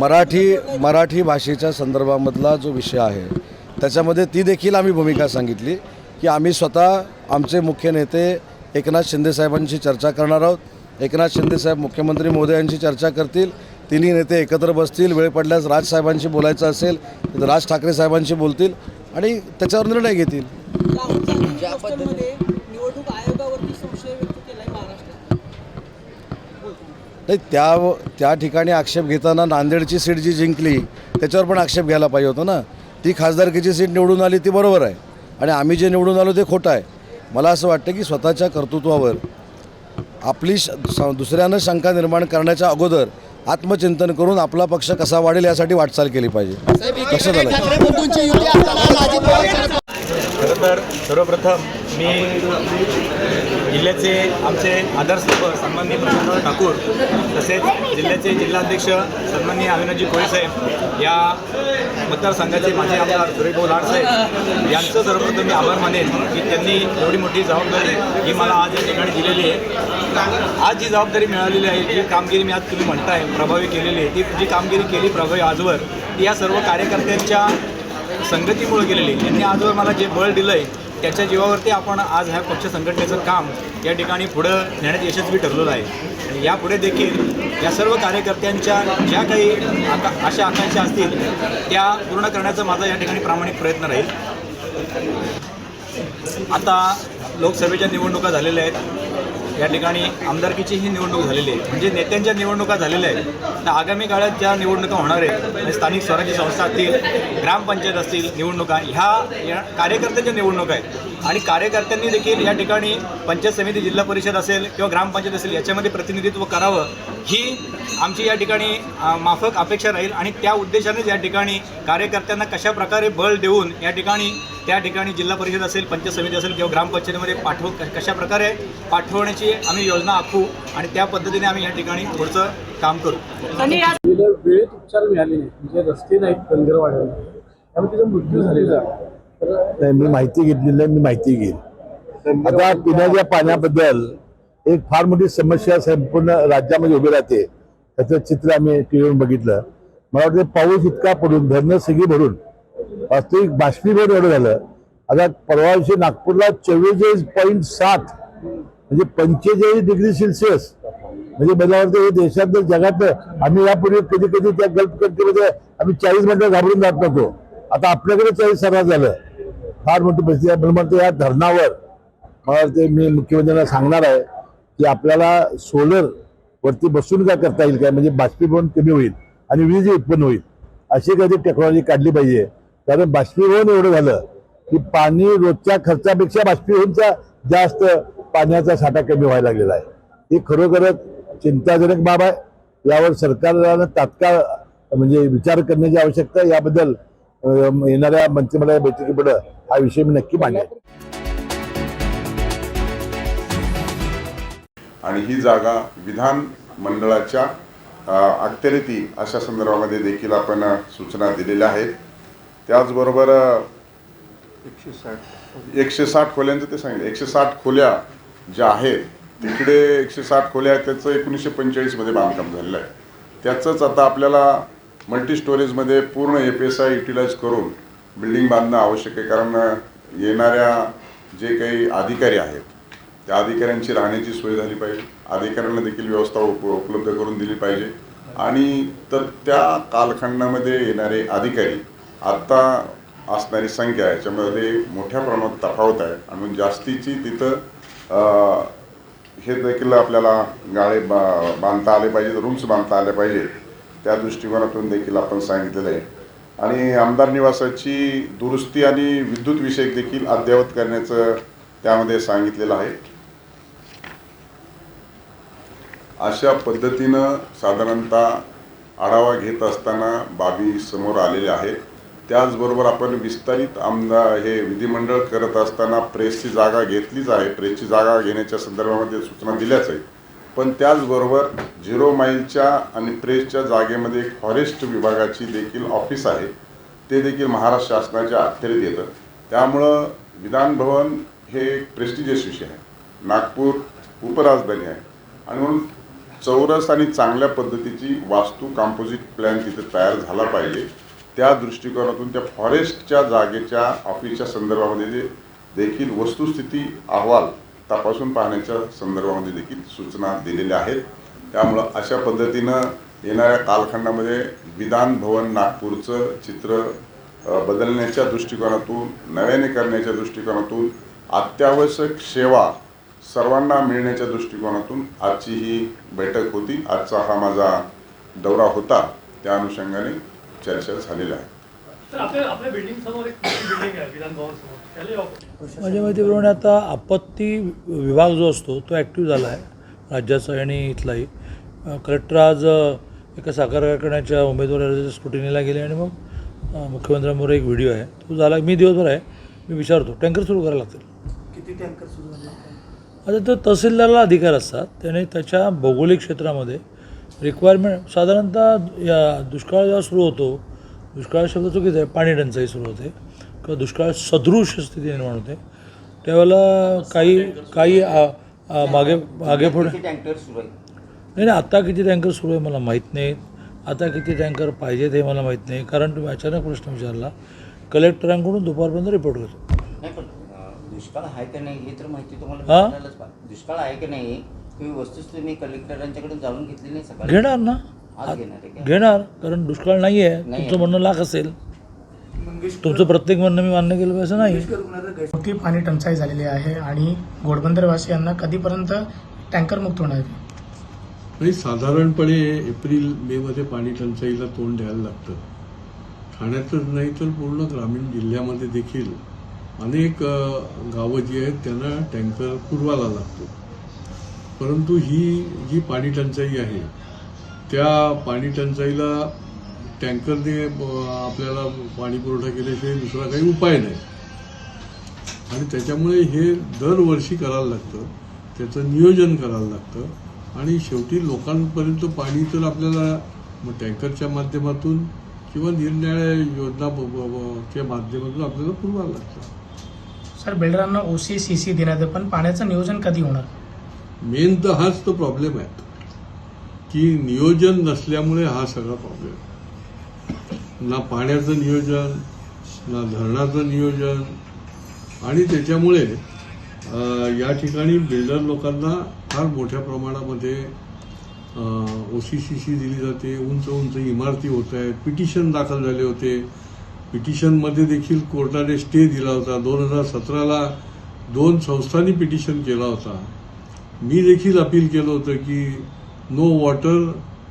मराठी मराठी भाषेच्या संदर्भामधला जो विषय आहे त्याच्यामध्ये ती देखील आम्ही भूमिका सांगितली की आम्ही स्वतः आमचे मुख्य नेते एकनाथ शिंदेसाहेबांशी चर्चा करणार आहोत. एकनाथ शिंदेसाहेब मुख्यमंत्री महोदयांशी चर्चा करतील. तिन्ही नेते एकत्र बसतील. वेळ पडल्यास राजसाहेबांशी बोलायचं असेल तर राज ठाकरे साहेबांशी बोलतील आणि त्याच्यावर निर्णय घेतील. नाही त्या त्या ठिकाणी आक्षेप घेताना नांदेडची सीट जी जिंकली त्याच्यावर पण आक्षेप घ्यायला पाहिजे होतं ना. ती खासदारकीची सीट निवडून आली ती बरोबर आहे. आणि आम्ही जे निवडून आलो ते खोटं आहे. मला असं वाटतं की स्वतःच्या कर्तृत्वावर आपली श दुसऱ्यानं शंका निर्माण करण्याच्या अगोदर आत्मचिंतन करून आपला पक्ष कसा वाढेल यासाठी वाटचाल केली पाहिजे. पवार शरद खरं तर सर्वप्रथम मी जिल्ह्याचे आमचे आदर्श लोक सन्माननीय प्रशांत ठाकूर तसेच जिल्ह्याचे जिल्हाध्यक्ष सन्माननीय अविनाथजी कोळेसाहेब या मतदारसंघाचे माझे आमदार सुरेशभाऊ लाडसाहेब यांचं सर्वप्रथम मी आभार मानेन की त्यांनी एवढी मोठी जबाबदारी ही मला आज या ठिकाणी दिलेली आहे. आज जी जबाबदारी मिळालेली आहे जी कामगिरी मी आज तुम्ही म्हणताय प्रभावी केलेली आहे ती जी कामगिरी केली प्रभावी आजवर ती या सर्व कार्यकर्त्यांच्या संगतीमुळे गेलेली त्यांनी आजवर मला जे बळ दिलं आहे त्याच्या जीवावरती आपण आज ह्या पक्ष संघटनेचं काम या ठिकाणी पुढं नेण्यात यशस्वी ठरलेलं आहे. आणि यापुढे देखील या सर्व कार्यकर्त्यांच्या ज्या काही आका अशा आकांक्षा असतील त्या पूर्ण करण्याचा माझा या ठिकाणी प्रामाणिक प्रयत्न राहील. आता लोकसभेच्या निवडणुका झालेल्या आहेत. या ठिकाणी आमदारकीची ही निवडणूक झालेली आहे. म्हणजे नेत्यांच्या निवडणुका झालेल्या आहेत. तर आगामी काळात ज्या निवडणुका होणार आहेत म्हणजे स्थानिक स्वराज्य संस्था असतील ग्रामपंचायत असतील निवडणुका ह्या या कार्यकर्त्यांच्या निवडणुका आहेत. आणि कार्यकर्त्यांनी देखील या ठिकाणी पंचायत समिती जिल्हा परिषद असेल किंवा ग्रामपंचायत असेल याच्यामध्ये प्रतिनिधित्व करावं. ही आमची या ठिकाणी माफक अपेक्षा राहील आणि त्या उद्देशानेच या ठिकाणी कार्यकर्त्यांना कशा प्रकारे बळ देऊन या ठिकाणी त्या ठिकाणी जिल्हा परिषद असेल पंचायत समिती असेल किंवा ग्रामपंचायतीमध्ये पाठव कशा प्रकारे पाठवण्याची आम्ही योजना आखू आणि त्या पद्धतीने आम्ही या ठिकाणी पुढचं काम करू. वेळेत उपचार मिळाले नाही. म्हणजे रस्ते नाहीत त्यामुळे तिचा मृत्यू झालेला आहे. नाही मी माहिती घेतलेली नाही मी माहिती घेईन. आता पिण्याच्या पाण्याबद्दल एक फार मोठी समस्या संपूर्ण राज्यामध्ये उभी राहते. त्याचं चित्र आम्ही टीव्हीवर बघितलं. मला वाटतं पाऊस इतका पडून धरणं सगळी भरून वास्तविक बाष्पीभवन एवढं झालं. आता परवा दिवशी नागपूरला चव्वेचाळीस पॉईंट सात म्हणजे पंचेचाळीस डिग्री सेल्सिअस म्हणजे मला वाटतं हे देशातलं जगातलं आम्ही यापूर्वी कधी कधी त्या गल्फ कंट्रीमध्ये आम्ही चाळीस मिनटं घाबरून जात नव्हतो. आता आपल्याकडे चाळीस सर्रास झालं. फार मोठी परिस्थिती आहे. मला या धरणावर मला ते मी मुख्यमंत्र्यांना सांगणार आहे की आपल्याला सोलर वरती बसून काय करता येईल काय? म्हणजे बाष्पीभवन कमी होईल आणि वीज उत्पन्न होईल अशी काहीतरी टेक्नॉलॉजी काढली पाहिजे. कारण बाष्पीभवन एवढं झालं की पाणी रोजच्या खर्चापेक्षा बाष्पीभवनचा जास्त पाण्याचा साठा कमी व्हायला लागलेला आहे. ही खरोखरच चिंताजनक बाब आहे. यावर सरकारला तात्काळ म्हणजे विचार करण्याची आवश्यकता याबद्दल येणाऱ्या मंत्रिमंडळ बैठकीपुढे हा विषय मी नक्की मांडेल आणि ही जागा विधान मंडळाच्या अखत्यारीती अशा संदर्भामध्ये देखील आपण सूचना दिलेल्या आहेत. त्याचबरोबर एकशे साठ एकशे साठ खोल्यांचं ते सांगितलं. एकशे साठ खोल्या ज्या आहेत तिकडे एकशे साठ खोल्या आहेत त्याचं एकोणीसशे पंचेचाळीसमध्ये बांधकाम झालेलं आहे. त्याचंच आता आपल्याला मल्टी स्टोरेजमध्ये पूर्ण A P S I utilise करून बिल्डिंग बांधणं आवश्यक आहे. कारण येणाऱ्या जे काही अधिकारी आहेत त्या अधिकाऱ्यांची राहण्याची सोय झाली पाहिजे. अधिकाऱ्यांना देखील व्यवस्था उप उपलब्ध करून दिली पाहिजे. आणि तर त्या कालखंडामध्ये येणारे अधिकारी आत्ता असणारी संख्या याच्यामध्ये मोठ्या प्रमाणात तफावत आहे. आणि जास्तीची तिथं हे देखील आपल्याला गाळे बा बांधता आले पाहिजेत रूम्स बांधता आले पाहिजेत. त्या दृष्टिकोनातून देखील आपण सांगितलेलं आहे. आणि आमदार निवासाची दुरुस्ती आणि विद्युत विषयक देखील अद्ययावत करण्याचं त्यामध्ये सांगितलेलं आहे. अशा पद्धतीनं साधारणतः आढावा घेत असताना बाबी समोर आलेल्या आहेत. त्याचबरोबर आपण विस्तारित आमदार हे विधिमंडळ करत असताना प्रेसची जागा घेतलीच आहे. प्रेसची जागा घेण्याच्या संदर्भामध्ये सूचना दिल्याच आहेत. पण त्याचबरोबर झिरो माईलच्या आणि प्रेसच्या जागेमध्ये एक फॉरेस्ट विभागाची देखील ऑफिस आहे. ते देखील महाराष्ट्र शासनाच्या अखत्यारीत येतं. त्यामुळं विधानभवन हे एक प्रेस्टिजियस विषय आहे. नागपूर उपराजधानी आहे. आणि म्हणून चौरस आणि चांगल्या पद्धतीची वास्तू कंपोजिट प्लॅन तिथे तयार झाला पाहिजे. त्या दृष्टिकोनातून त्या फॉरेस्टच्या जागेच्या ऑफिसच्या संदर्भामध्ये जे देखील वस्तुस्थिती अहवाल तपासून पाहण्याच्या संदर्भामध्ये देखील सूचना दिलेल्या आहेत. त्यामुळं अशा पद्धतीनं येणाऱ्या कालखंडामध्ये विधान भवन नागपूरचं चित्र बदलण्याच्या दृष्टिकोनातून नव्याने करण्याच्या दृष्टिकोनातून अत्यावश्यक सेवा सर्वांना मिळण्याच्या दृष्टिकोनातून आजची ही बैठक होती. आजचा हा माझा दौरा होता. त्या अनुषंगाने चर्चा झालेल्या आहे. माझ्या माहितीप्रमाणे आता आपत्ती विभाग जो असतो तो ॲक्टिव्ह झाला आहे राज्याचा आणि इथलाही. कलेक्टर आज एका साकार कारखान्याच्या उमेदवाराच्या स्क्रुटिनीला गेले आणि मग अ, मुख्यमंत्र्यांबरोबर एक व्हिडिओ आहे. तो झाला मी दिवसभर आहे मी विचारतो टँकर सुरू करायला लागतील. किती टँकर सुरू झाले? आता तो तहसीलदारला अधिकार असतात त्याने त्याच्या भौगोलिक क्षेत्रामध्ये रिक्वायरमेंट साधारणतः या दुष्काळ जेव्हा सुरू होतो दुष्काळ शब्द चुकीचा आहे. पाणी टंचाई सुरू होते. किंवा दुष्काळ सदृश स्थिती निर्माण होते. त्यावेळेला काही काही मागे मागे पुढे टँकर सुरू आहे? नाही नाही आता किती टँकर सुरू आहे मला माहीत नाही. आता किती टँकर पाहिजेत हे मला माहीत नाही. कारण तुम्ही अचानक प्रश्न विचारला. कलेक्टरांकडून दुपारपर्यंत रिपोर्ट करतो नाही पण अं, दुष्काळ आहे का नाही हे तर माहिती तुम्हाला हा? पाहिजे. दुष्काळ आहे का नाही वस्तूच तुम्ही कलेक्टरांच्याकडून जाणून घेतली नाही सकाळी. घेणार ना? घेणार कारण दुष्काळ नाही आहे तुमचं म्हणणं लाख असेल. तुमचं प्रत्येक म्हणणं मी मान्य केलं पाहिजे असं नाही. मोठी पाणी टंचाई झालेली आहे आणि घोडबंदरवासियांना कधीपर्यंत टँकर मुक्त होणार? नाही साधारणपणे एप्रिल मेमध्ये पाणी टंचाईला तोंड द्यायला लागतं. ठाण्यातच नाही तर पूर्ण ग्रामीण जिल्ह्यामध्ये देखील अनेक गावं जी आहेत त्यांना टँकर पुरवायला लागतो. परंतु ही जी पाणी टंचाई आहे त्या पाणी टंचाईला टँकरने आपल्याला पाणी पुरवठा केल्याशिवाय दुसरा काही उपाय नाही. आणि त्याच्यामुळे हे दरवर्षी करायला लागतं. त्याचं नियोजन करायला लागतं. आणि शेवटी लोकांपर्यंत पाणी तर आपल्याला मग टँकरच्या माध्यमातून किंवा निरनिराळ्या योजना ब- ब- ब- च्या माध्यमातून आपल्याला पुरवायला लागतं. सर बिल्डरांना ओसी सी सी देण्यात पण पाण्याचं नियोजन कधी होणार? मेन तर हाच तो प्रॉब्लेम आहे. की नियोजन नसल्यामुळे हा सगळा प्रॉब्लेम ना पाण्याचं नियोजन ना धरणाचं नियोजन आणि त्याच्यामुळे या ठिकाणी बिल्डर लोकांना फार मोठ्या प्रमाणामध्ये ओ सी सी सी दिली जाते उंच उंच इमारती होत आहेत पिटिशन दाखल झाले होते. पिटिशनमध्ये देखील कोर्टाने स्टे दिला होता. दोन हजार सतराला दोन संस्थांनी पिटिशन केला होता. मी देखील अपील केलं होतं की नो वॉटर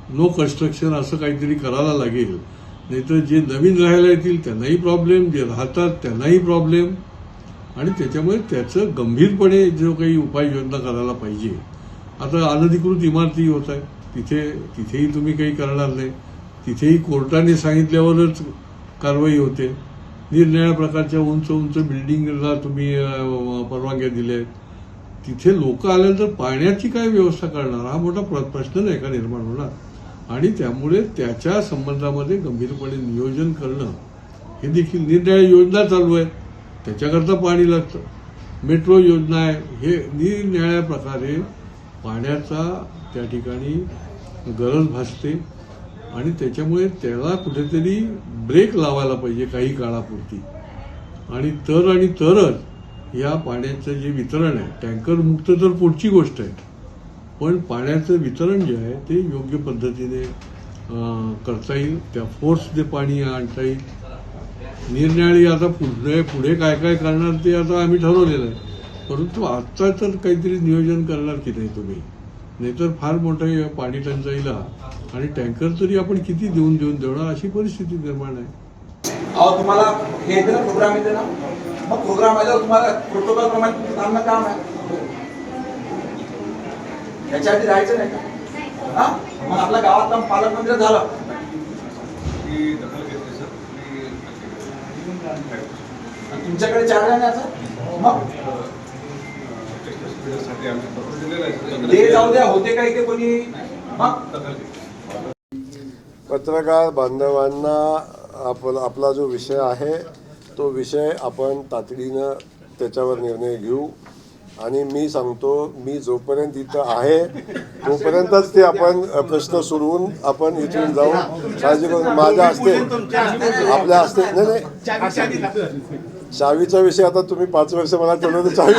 नो कन्स्ट्रक्शन असं काहीतरी करायला लागेल. नाहीतर जे नवीन राहायला येतील त्यांनाही प्रॉब्लेम जे राहतात त्यांनाही प्रॉब्लेम आणि त्याच्यामुळे त्याचं गंभीरपणे जो काही उपाययोजना करायला पाहिजे. आता अनधिकृत इमारती होत आहे तिथे तिथेही तुम्ही काही करणार नाही. तिथेही कोर्टाने सांगितल्यावरच कारवाई होते. निरनिराळ्या प्रकारच्या उंच उंच बिल्डिंगला तुम्ही परवानग्या दिल्या आहेत तिथे लोक आल्यानंतर पाण्याची काय व्यवस्था करणार? हा मोठा प्र- प्रश्न नाही का निर्माण होणार. आणि त्यामुळे त्याच्या संबंधामध्ये गंभीरपणे नियोजन करणं हे देखील निरनिराळ्या योजना चालू आहेत. त्याच्याकरता पाणी लागतं. मेट्रो योजना आहे. हे निरनिराळ्या प्रकारे पाण्याचा त्या ठिकाणी गरज भासते. आणि त्याच्यामुळे त्याला कुठेतरी ब्रेक लावायला पाहिजे काही काळापुरती. आणि तर आणि तरच या पाण्याचं जे वितरण आहे टँकर मुक्त तर पुढची गोष्ट आहे पण पाण्याचं वितरण जे आहे ते योग्य पद्धतीने करता येईल त्या फोर्सने पाणी आणता येईल. निरनिराळी आता पुढे पुढे काय काय करणार ते आता आम्ही ठरवलेलं आहे. परंतु आत्ता तर काहीतरी नियोजन करणार की नाही तुम्ही? नाहीतर फार मोठं पाणी टंचाईला आणि टँकर तरी आपण किती देऊन देऊन देणार अशी परिस्थिती निर्माण आहे. तुम्हाला हे प्रोग्राम येते ना मग प्रोग्राम आल्यावर तुम्हाला प्रोटोकॉल प्रमाणे तुमचं थांबणं काम आहे. याच्या आधी राहायचं नाही का? हा? मग आपल्या गावातला पालकमंत्री झालं. तुमच्याकडे चार राहण्याचं मग? ते जाऊ द्या होते काही ते कोणी? मग? पत्रकार बांधवांना आपण आपला जो विषय आहे तो विषय आपण तातडीनं त्याच्यावर निर्णय घेऊ. आणि मी सांगतो मी जोपर्यंत इथं आहे तोपर्यंतच ते आपण प्रश्न सोडवून आपण इथून जाऊ काळजी करून माझ्या असते आपल्या असते नाही नाही. चावीचा विषय आता तुम्ही पाच वर्ष मला ठेवलं तर चावी